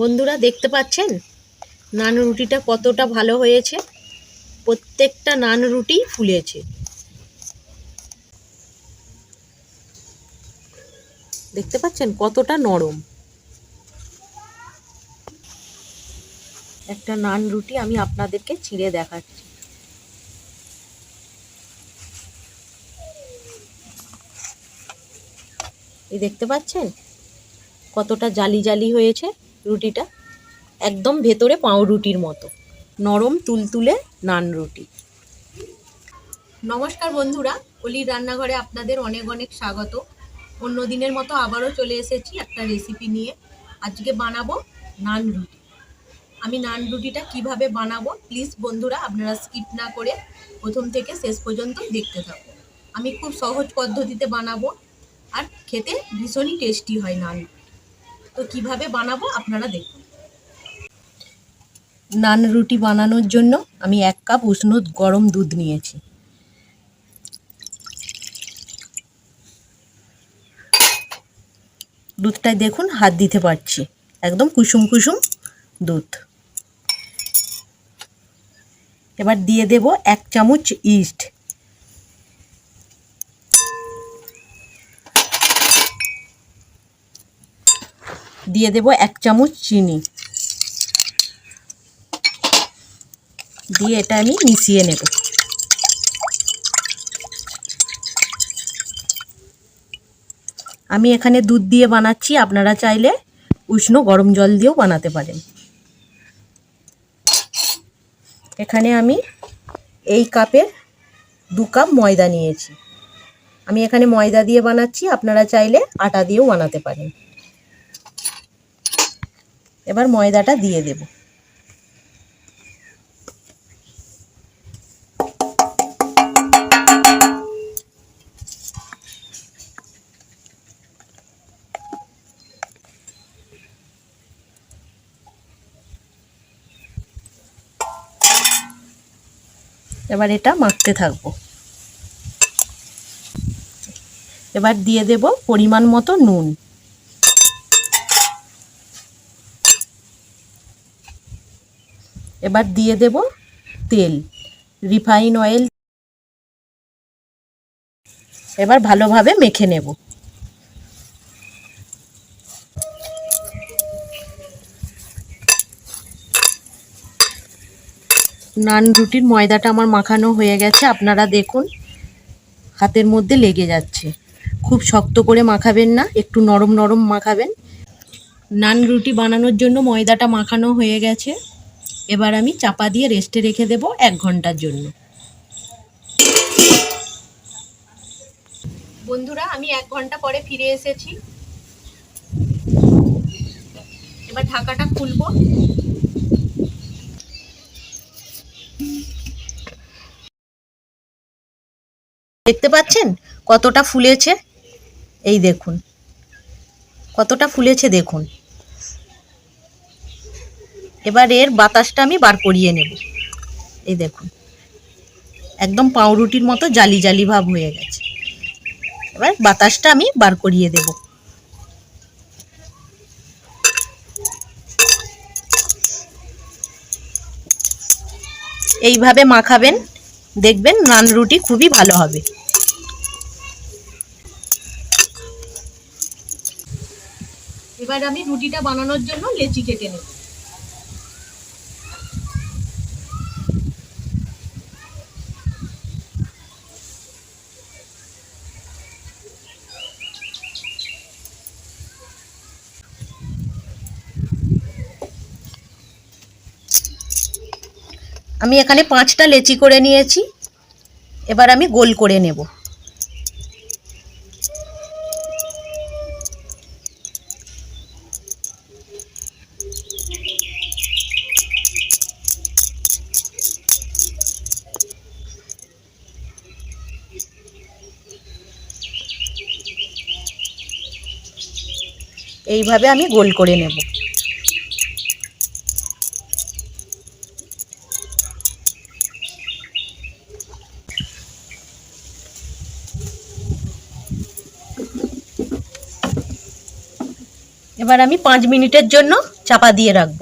বন্ধুরা দেখতে পাচ্ছেন? নান রুটিটা কতটা ভালো হয়েছে। প্রত্যেকটা নান রুটি ফুলেছে। দেখতে পাচ্ছেন কতটা নরম। একটা নান রুটি আমি আপনাদেরকে ছিঁড়ে দেখাচ্ছি। এই দেখতে পাচ্ছেন? কতটা জালি জালি হয়েছে। রুটিটা একদম ভেতরে পাউরুটির মতো। নরম তুলতুলে নান রুটি। নমস্কার বন্ধুরা, অলির রান্নাঘরে আপনাদের অনেক অনেক স্বাগত। অন্য দিনের মতো আবারও চলে এসেছি একটা রেসিপি নিয়ে। আজকে বানাবো নান রুটি। আমি নান রুটিটা কীভাবে বানাবো প্লিজ বন্ধুরা আপনারা স্কিপ না করে প্রথম থেকে শেষ পর্যন্ত দেখতে থাকুন। আমি খুব সহজ পদ্ধতিতে বানাবো আর খেতে ভীষণই টেস্টি হয় নান তো কীভাবে বানাবো আপনারা দেখুন। নান রুটি বানানোর জন্য আমি এক কাপ উষ্ণ গরম দুধ নিয়েছি। দুধটায় দেখুন, হাত দিতে পারছি। একদম কুসুম কুসুম দুধ। এবার দিয়ে দেব এক চামচ ইস্ট। দিয়ে দেব এক চামচ চিনি। দিয়ে এটা আমি মিশিয়ে নেব। আমি এখানে দুধ দিয়ে বানাচ্ছি, আপনারা চাইলে উষ্ণ গরম জল দিয়েও বানাতে পারেন। এখানে আমি এই কাপের দু কাপ ময়দা নিয়েছি। আমি এখানে ময়দা দিয়ে বানাচ্ছি, আপনারা চাইলে আটা দিয়েও বানাতে পারেন। এবার ময়দাটা দিয়ে দেব। এবার এটা মাখতে থাকব। এবার দিয়ে দেব পরিমাণ মতো নুন। এবার দিয়ে দেব তেল রিফাইন অয়েল এবার ভালোভাবে মেখে নেব। নান রুটির ময়দাটা আমার মাখানো হয়ে গেছে, আপনারা দেখুন, হাতের মধ্যে লেগে যাচ্ছে। খুব শক্ত করে মাখাবেন না, একটু নরম নরম মাখাবেন। নান রুটি বানানোর জন্য ময়দাটা মাখানো হয়ে গেছে। এবার আমি চাপা দিয়ে রেস্টে রেখে দেব এক ঘণ্টার জন্য। বন্ধুরা, আমি এক ঘণ্টা পরে ফিরে এসেছি। এবার ঢাকাটা খুলবো। দেখতে পাচ্ছেন কতটা ফুলেছে? এই দেখুন। কতটা ফুলেছে দেখুন। এবার এর বাতাসটা আমি বার করিয়ে নেব। এই দেখুন। একদম পাউরুটির মতো জালি জালি ভাব হয়ে গেছে। এবার বাতাসটা আমি বার করিয়ে দেব। এইভাবে মাখাবেন, দেখবেন নান রুটি খুবই ভালো হবে। এবার আমি রুটিটা বানানোর জন্য লেচি কেটে নেব। আমি এখানে পাঁচটা লেচি করে নিয়েছি। এবার আমি গোল করে নেব। এইভাবে আমি গোল করে নেব। এবার আমি পাঁচ মিনিটের জন্য চাপা দিয়ে রাখব।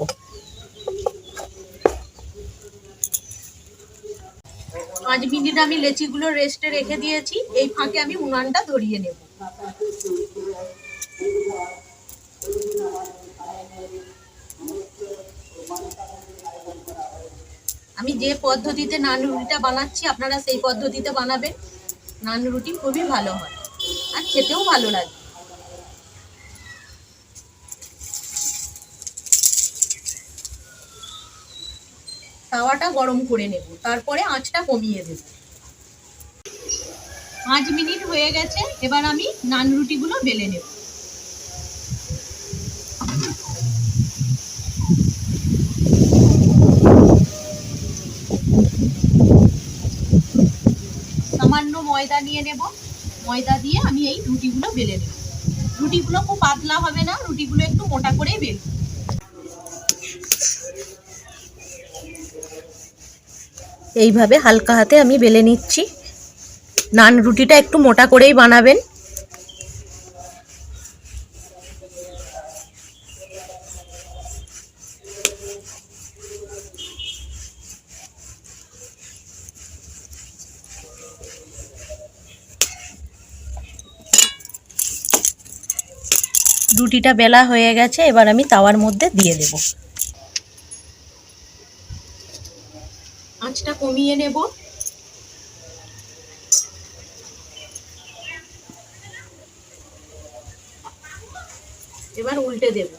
পাঁচ মিনিট আমি লেচিগুলো রেস্টে রেখে দিয়েছি, এই ফাঁকে আমি উনানটা ধরিয়ে নেব। আমি যে পদ্ধতিতে নান রুটিটা বানাচ্ছি, আপনারা সেই পদ্ধতিতে বানাবেন। নান রুটি খুবই ভালো হয়, আর খেতেও ভালো লাগে। তাওয়াটা গরম করে নেব। তারপরে আঁচটা কমিয়ে দেব। পাঁচ মিনিট হয়ে গেছে, এবার আমি নান রুটিগুলো বেলে নেব। সামান্য ময়দা নিয়ে নেব। ময়দা দিয়ে আমি এই রুটিগুলো বেলে নেব। রুটিগুলো খুব পাতলা হবে না, রুটিগুলো একটু মোটা করেই বেলব। এইভাবে হালকা হাতে আমি বেলে নিচ্ছি। নান রুটিটা একটু মোটা করেই বানাবেন। রুটিটা বেলা হয়ে গেছে, এবার আমি তাওয়ার মধ্যে দিয়ে দেব। আঁচটা কমিয়ে নেব। এবার উল্টে দেব।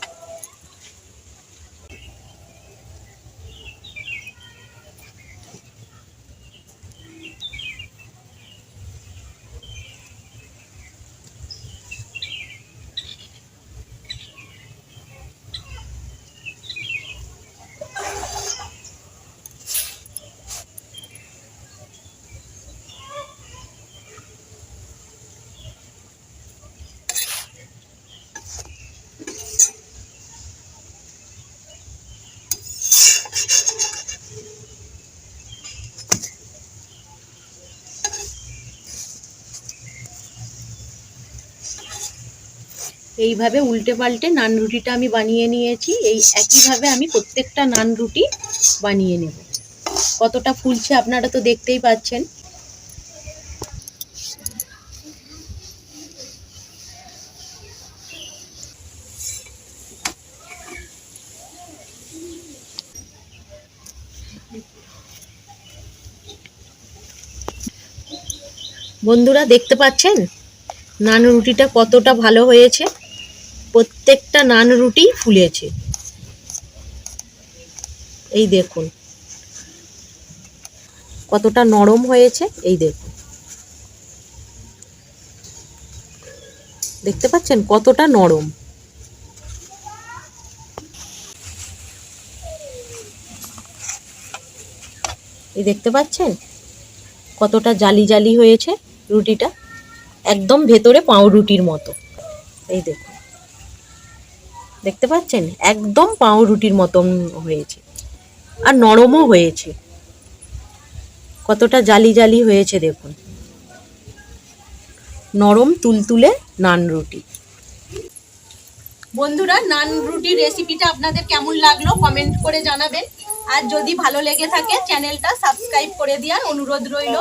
এইভাবে উল্টে পাল্টে নান রুটিটা আমি বানিয়ে নিয়েছি। এই একইভাবে আমি প্রত্যেকটা নান রুটি বানিয়ে নেব। কতটা ফুলছে আপনারা তো দেখতেই পাচ্ছেন। বন্ধুরা দেখতে পাচ্ছেন? নান রুটিটা কতটা ভালো হয়েছে। প্রত্যেকটা নান রুটি ফুলেছে। এই দেখুন। কতটা নরম হয়েছে, এই দেখুন। দেখতে পাচ্ছেন কতটা নরম। এই দেখতে পাচ্ছেন কতটা জালি জালি হয়েছে রুটিটা। একদম ভেতরে পাউরুটির মতো। এই দেখুন। দেখতে পাচ্ছেন? একদম পাউরুটির মতন হয়েছে। আর নরমও হয়েছে। কতটা জালি জালি হয়েছে দেখুন। নরম তুলতুলে নান রুটি। বন্ধুরা, নান রুটির রেসিপিটা আপনাদের কেমন লাগল কমেন্ট করে জানাবেন। আর যদি ভালো লেগে থাকে চ্যানেলটা সাবস্ক্রাইব করে দেওয়ার অনুরোধ রইল।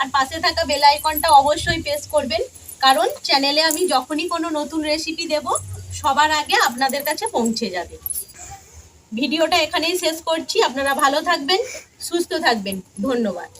আর পাশে থাকা বেল আইকনটা অবশ্যই প্রেস করবেন। কারণ চ্যানেলে আমি যখনই কোনো নতুন রেসিপি দেব সবার আগে আপনাদের কাছে পৌঁছে যাবে। ভিডিওটা এখানেই শেষ করছি। আপনারা ভালো থাকবেন, সুস্থ থাকবেন। ধন্যবাদ।